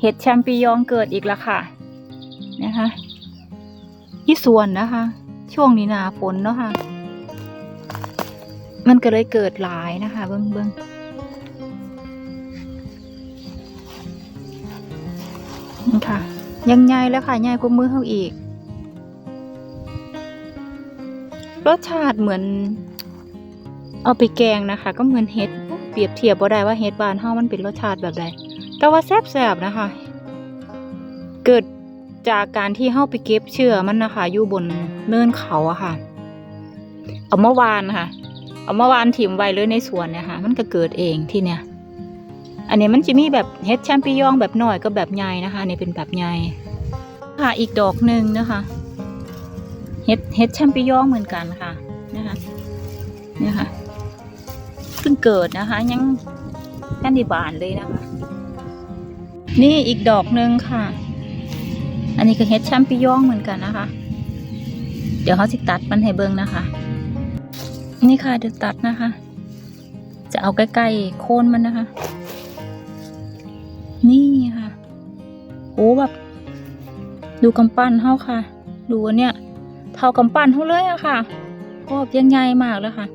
เห็ดแชมปิญองเกิดอีกแล้วค่ะนะคะที่สวนนะคะ ช่วงนี้หนาฝนเนาะค่ะ มันก็เลยเกิดหลายนะคะ เบิ้งเบิ้งนี่ค่ะ ยังใหญ่แล้วค่ะใหญ่กว่ามือเขาอีก รสชาติเหมือน เอาไปแกงนะคะ ก็เหมือนเห็ด เปรียบเทียบบ่ได้ว่าเห็ดบานเฮามันเป็นรสชาติแบบใด แต่ว่าแซบๆนะคะ เกิดจากการที่เฮาไปเก็บเชื่อมันนะคะ อยู่บนเนินเขาอะค่ะ เอาเมื่อวานค่ะ เอาเมื่อวานถิ่มไว้เลยในสวนเนี่ยค่ะ มันก็เกิดเองที่เนี่ย อันนี้มันจะมีแบบเห็ดแชมปิญองแบบหน่อยก็แบบใหญ่นะคะนี่เป็นแบบใหญ่ค่ะอีกดอกหนึ่งนะคะเห็ดเห็ดแชมปิญองเหมือนกันค่ะนะคะเนี่ยค่ะเพิ่งเกิดนะคะ ยังยังดีบานเลยนะคะ นี่อีกดอกหนึ่งค่ะ อันนี้ก็เห็ดแชมปิญองเหมือนกันนะคะ เดี๋ยวเขาสิตัดมันให้เบิ่งนะคะ นี่ค่ะเดี๋ยวตัดนะคะ จะเอาใกล้ๆโคนมันนะคะ นี่ค่ะโอ้แบบดูกำปั้นเฮาค่ะ ดูเนี่ย เท่ากำปั้นเฮาเลยอะค่ะโอ้ยังใหญ่มากเลยค่ะ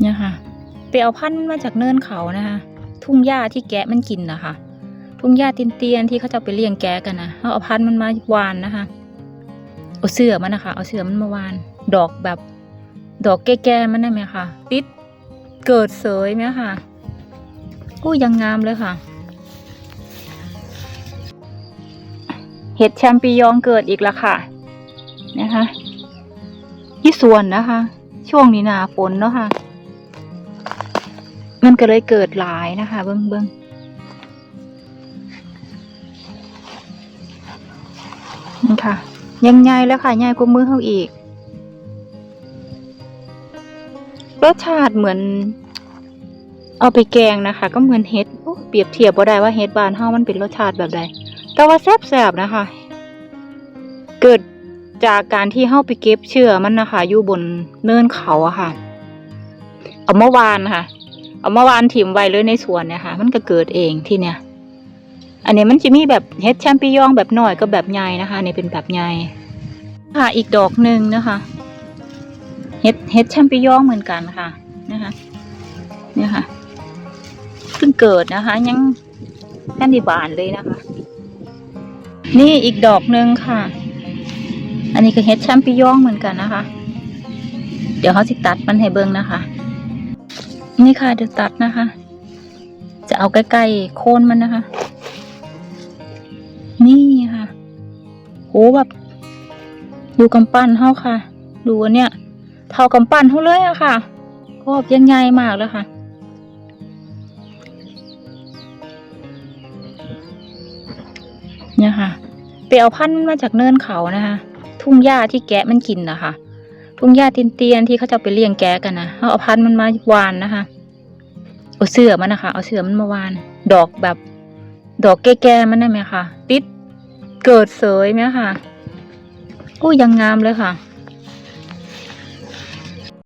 เนี่ยค่ะไปเอาพันธุ์มาจากเนินเขานะคะ ทุ่งหญ้าที่แกะมันกินนะคะ ทุ่งหญ้าเตียนๆที่เขาจะไปเลี้ยงแกะกันนะเขาเอาพันธุ์มันมาวานนะคะ เอาเสือมันนะคะ เอาเสือมันมาวาน ดอกแบบ ดอกแก่ๆมันได้ไหมคะติดเกิดเสยไหมคะกู้ยังงามเลยค่ะ เห็ดแชมปิญองเกิดอีกแล้วค่ะ นะคะที่สวนนะคะ ช่วงนี้หนาฝนเนาะค่ะ มันก็เลยเกิดหลายนะคะ เบิ้งเบิ้งนี่ค่ะ ยังใหญ่แล้วค่ะใหญ่กว่ามือเขาอีกรสชาติเหมือน เอาไปแกงนะคะ ก็เหมือนเห็ดเปรียบเทียบบ่ได้ว่าเห็ดบานเฮามันเป็นรสชาติแบบใดแต่ว่าแซ่บๆนะคะ เกิดจากการที่เฮาไปเก็บเชื่อมันนะคะ อยู่บนเนินเขาอะค่ะ เอาเมื่อวานค่ะ เอามื่อวานถิ่มไว้เลยในสวนเนี่ยค่ะ มันก็เกิดเองที่เนี่ย อันนี้มันจะมีแบบเห็ดแชมปิญองแบบหน่อยก็แบบใหญ่นะคะนี่เป็นแบบใหญ่ค่ะอีกดอกหนึ่งนะคะเห็ดเห็ดแชมปิญองเหมือนกันค่ะนะคะเนี่ยค่ะเพิ่งเกิดนะคะ ยังยังดีบานเลยนะคะ นี่อีกดอกหนึ่งค่ะ อันนี้ก็เห็ดแชมปิญองเหมือนกันนะคะ เดี๋ยวเขาสิตัดมันให้เบิ่งนะคะ นี่ค่ะเดี๋ยวตัดนะคะ จะเอาใกล้ๆโคนมันนะคะ นี่ค่ะโหแบบ ดูกำปั้นเฮาค่ะ ดูเนี่ย เท่ากำปั้นเฮาเลยอะค่ะก็ยังใหญ่มากเลยค่ะ เนี่ยค่ะไปเอาพันธุ์มาจากเนินเขานะคะ ทุ่งหญ้าที่แกะมันกินนะคะ ทุ่งหญ้าเตียนๆที่เขาจะไปเลี้ยงแกะกันนะเขาเอาพันธุ์มันมาวานนะคะ เอาเสือมันนะคะ เอาเสือมันมาวาน ดอกแบบ ดอกแก่ๆมันได้ไหมคะติดเกิดเสยไหมคะอู้ยังงามเลยค่ะ